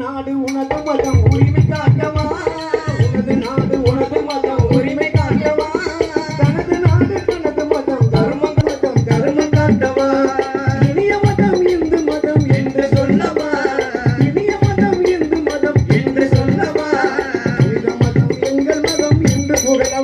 நாடு உனது மதம் உரிமை காட்டவா?